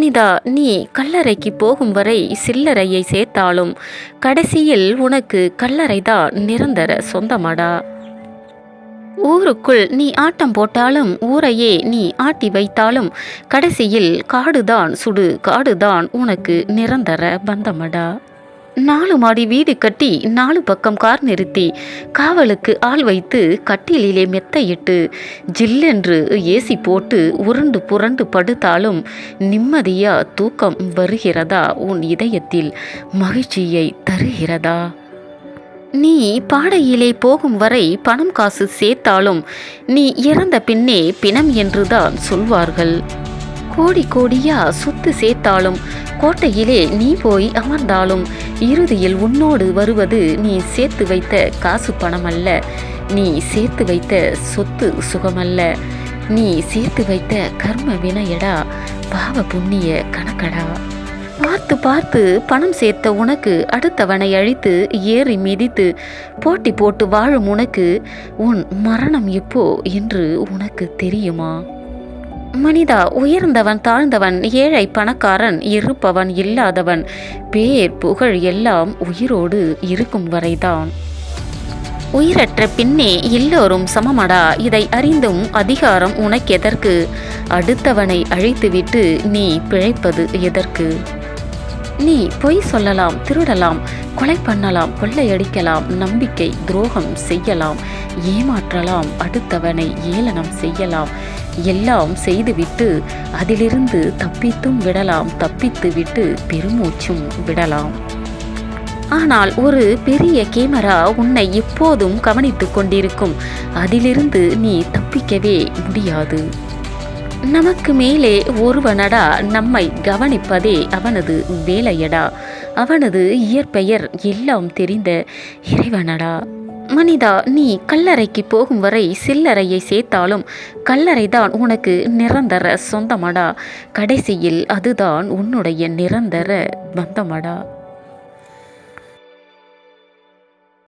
மனிதா நீ கல்லறைக்கு போகும் வரை சில்லறையை சேர்த்தாலும் கடைசியில் உனக்கு கல்லறைதான் நிரந்தர சொந்தமடா. ஊருக்குள் நீ ஆட்டம் போட்டாலும் ஊரையே நீ ஆட்டி வைத்தாலும் கடைசியில் காடுதான் சுடு காடுதான் உனக்கு நிரந்தர பந்தமடா. நாலு மாடி வீடு கட்டி நாலு பக்கம் கார் நிறுத்தி காவலுக்கு ஆள் வைத்து கட்டிலிலே மெத்தையிட்டு ஜில்லென்று ஏசி போட்டு உருண்டு புரண்டு படுத்தாலும் நிம்மதியா தூக்கம் வருகிறதா உன் இதயத்தில் மகிழ்ச்சியை தருகிறதா? நீ பாடையிலே போகும் வரை பணம் காசு சேர்த்தாலும் நீ இறந்த பின்னே பிணம் என்றுதான் சொல்வார்கள். கோடி கோடியா சொத்து சேர்த்தாலும் கோட்டையிலே நீ போய் அமர்ந்தாலும் இறுதியில் உன்னோடு வருவது நீ சேர்த்து வைத்த காசு பணம் அல்ல நீ சேர்த்து வைத்த சொத்து சுகமல்ல. நீ சேர்த்து வைத்த கர்ம வினையடா. பாவ புண்ணிய கணக்கடா. பார்த்து பார்த்து பணம் சேர்த்த உனக்கு அடுத்தவனை அழித்து ஏறி மிதித்து போட்டி போட்டு வாழும் உனக்கு உன் மரணம் எப்போ என்று உனக்கு தெரியுமா? மனிதா உயர்ந்தவன் தாழ்ந்தவன் ஏழை பணக்காரன் இருப்பவன் இல்லாதவன். பேர் புகழ் எல்லாம் உயிரோடு இருக்கும் வரைதான். உயிரற்ற பின்னே எல்லோரும் சமமடா? இதை அறிந்தும் அதிகாரம் உனக்கெதற்கு அடுத்தவனை அழித்துவிட்டு நீ பிழைப்பது எதற்கு? நீ பொய் சொல்லலாம் திருடலாம் கொலை பண்ணலாம் கொள்ளையடிக்கலாம் நம்பிக்கை துரோகம் செய்யலாம் ஏமாற்றலாம் அடுத்தவனை ஏளனம் செய்யலாம் எல்லாம் செய்துவிட்டு அதிலிருந்து தப்பித்தும் விடலாம் தப்பித்து விட்டு பெருமூச்சும் விடலாம். ஆனால் ஒரு பெரிய கேமரா உன்னை எப்போதும் கவனித்து கொண்டிருக்கும். அதிலிருந்து நீ தப்பிக்கவே முடியாது. நமக்கு மேலே ஒருவனடா நம்மை கவனிப்பதே அவனது வேலையடா. அவனது இயற்பெயர் எல்லாம் தெரிந்த இறைவனடா. மனிதா நீ கல்லறைக்கு போகும் வரை சில்லறையை சேர்த்தாலும் கல்லறைதான் உனக்கு நிரந்தர சொந்தமடா. கடைசியில் அதுதான் உன்னுடைய நிரந்தர பந்தமடா.